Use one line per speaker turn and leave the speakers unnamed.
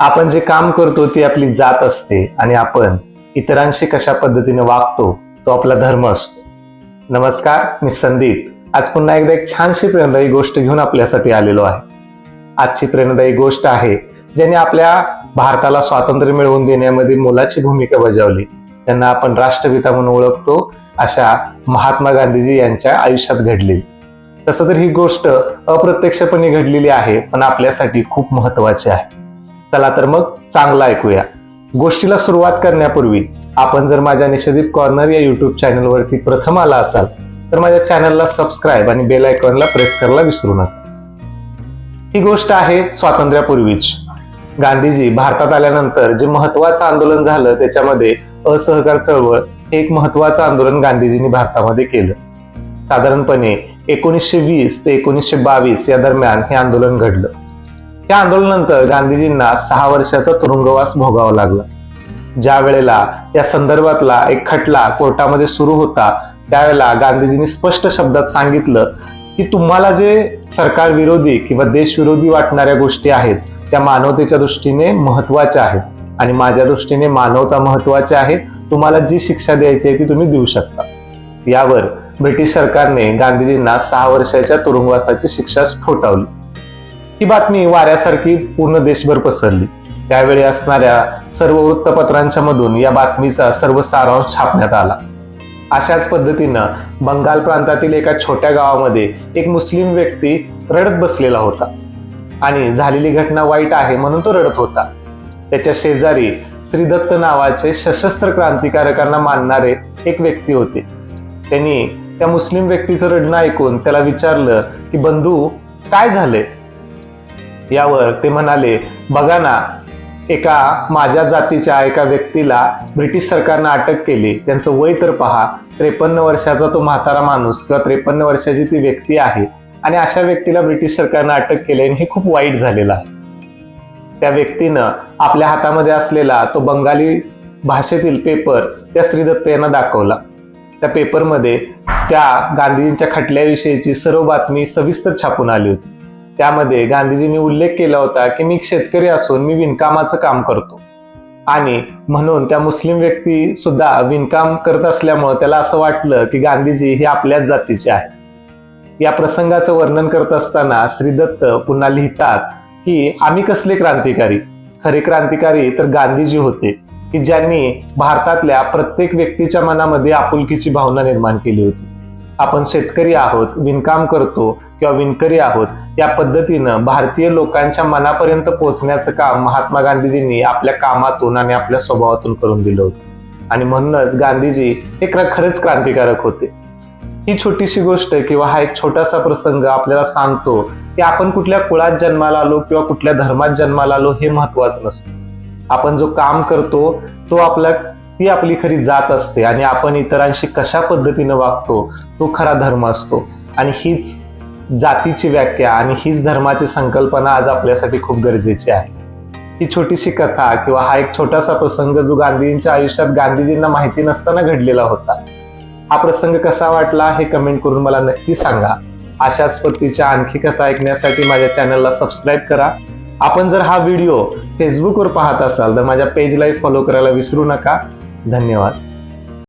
आपण जे काम करतो ती आपली जात असते आणि आपण इतरांशी कशा पद्धतीने वागतो तो आपला धर्म असतो. नमस्कार मी संदीप. आज पुन्हा एकदा एक छानशी प्रेरणादायी गोष्ट घेऊन आपल्यासाठी आलेलो आहे. आजची प्रेरणादायी गोष्ट आहे ज्याने आपल्या भारताला स्वातंत्र्य मिळवून देण्यामध्ये मोलाची भूमिका बजावली. त्यांना आपण राष्ट्रपिता म्हणून ओळखतो अशा महात्मा गांधीजी यांच्या आयुष्यात घडली तसं तर ही गोष्ट अप्रत्यक्षपणे घडलेली आहे पण आपल्यासाठी खूप महत्वाची आहे. चला तर मग चांगला ऐकूया. गोष्टीला सुरुवात करण्यापूर्वी आपण जर माझ्या निषेधित कॉर्नर या युट्यूब चॅनलवरती प्रथम आला असाल तर माझ्या चॅनलला सबस्क्राईब आणि बेल आयकॉनला प्रेस करायला विसरू नका. ही गोष्ट आहे स्वातंत्र्यापूर्वीच. गांधीजी भारतात आल्यानंतर जे महत्वाचं आंदोलन झालं त्याच्यामध्ये असहकार चळवळ हे एक महत्वाचं आंदोलन गांधीजींनी भारतामध्ये केलं. साधारणपणे एकोणीसशे वीस ते एकोणीसशे बावीस या दरम्यान हे आंदोलन घडलं. या आंदोलनानंतर गांधीजींना सहा वर्षाचा तुरुंगवास भोगावा लागला. ज्या वेळेला या संदर्भातला एक खटला कोर्टामध्ये सुरू होता त्यावेळेला गांधीजींनी स्पष्ट शब्दात सांगितलं की तुम्हाला जे सरकार विरोधी किंवा देशविरोधी वाटणाऱ्या गोष्टी आहेत त्या मानवतेच्या दृष्टीने महत्त्वाच्या आहेत आणि माझ्या दृष्टीने मानवता महत्वाची आहे तुम्हाला जी शिक्षा द्यायची आहे ती तुम्ही देऊ शकता. यावर ब्रिटिश सरकारने गांधीजींना सहा वर्षाच्या तुरुंगवासाची शिक्षा ठोठावली. ही बातमी वाऱ्यासारखी पूर्ण देशभर पसरली. त्यावेळी असणाऱ्या सर्व वृत्तपत्रांच्या मधून या बातमीचा सर्व सारांश छापण्यात आला. अशाच पद्धतीनं बंगाल प्रांतातील एका छोट्या गावामध्ये एक मुस्लिम व्यक्ती रडत बसलेला होता. आणि झालेली घटना वाईट आहे म्हणून तो रडत होता. त्याच्या शेजारी श्रीदत्त नावाचे सशस्त्र क्रांतिकारकांना मानणारे एक व्यक्ती होते. त्यांनी त्या मुस्लिम व्यक्तीचं रडणं ऐकून त्याला विचारलं की बंधू काय झालंय? यावर ते म्हणाले बघा ना एका माझ्या जातीच्या एका व्यक्तीला ब्रिटिश सरकारनं अटक केली. त्यांचं वय तर पहा त्रेपन्न वर्षाचा तो म्हातारा माणूस किंवा त्रेपन्न वर्षाची ती व्यक्ती आहे आणि अशा व्यक्तीला ब्रिटिश सरकारनं अटक केली आणि हे खूप वाईट झालेलं आहे. त्या व्यक्तीनं आपल्या हातामध्ये असलेला तो बंगाली भाषेतील पेपर त्या श्रीदत्त यांना दाखवला. त्या पेपरमध्ये त्या गांधीजींच्या खटल्याविषयीची सर्व बातमी सविस्तर छापून आली होती. त्यामध्ये गांधीजींनी उल्लेख केला होता की मी शेतकरी असून मी विणकामाचं काम करतो. आणि म्हणून त्या मुस्लिम व्यक्ती सुद्धा विणकाम करत असल्यामुळं त्याला असं वाटलं की गांधीजी हे आपल्याच जातीचे आहेत. या प्रसंगाचं वर्णन करत असताना श्रीदत्त पुन्हा लिहितात की आम्ही कसले क्रांतिकारी? खरे क्रांतिकारी तर गांधीजी होते की ज्यांनी भारतातल्या प्रत्येक व्यक्तीच्या मनामध्ये आपुलकीची भावना निर्माण केली होती. आपण शेतकरी आहोत विणकाम करतो किंवा विणकरी आहोत या पद्धतीनं भारतीय लोकांच्या मनापर्यंत पोहोचण्याचं काम महात्मा गांधीजींनी आपल्या कामातून आणि आपल्या स्वभावातून करून दिलं होतं. आणि म्हणूनच गांधीजी हे खरंच क्रांतिकारक होते. ही छोटीशी गोष्ट किंवा हा एक छोटासा प्रसंग आपल्याला सांगतो की आपण कुठल्या कुळात जन्माला आलो किंवा कुठल्या धर्मात जन्माला आलो हे महत्वाचं नसतं. आपण जो काम करतो तो आपला ती आपली खरी जात असते आणि आपण इतरांशी कशा पद्धतीनं वागतो तो खरा धर्म असतो. आणि हीच जातीची व्याख्या आणि हीच धर्माची संकल्पना आज आपल्यासाठी खूप गरजेची आहे. ही छोटीशी कथा किंवा हा एक छोटासा प्रसंग जो गांधीजींच्या आयुष्यात गांधीजींना माहिती नसताना घडलेला होता हा प्रसंग कसा वाटला हे कमेंट करून मला नक्की सांगा. अशाच पद्धतीच्या आणखी कथा ऐकण्यासाठी माझ्या चॅनलला सबस्क्राईब करा. आपण जर हा व्हिडिओ फेसबुकवर पाहत असाल तर माझ्या पेजलाही फॉलो करायला विसरू नका. धन्यवाद.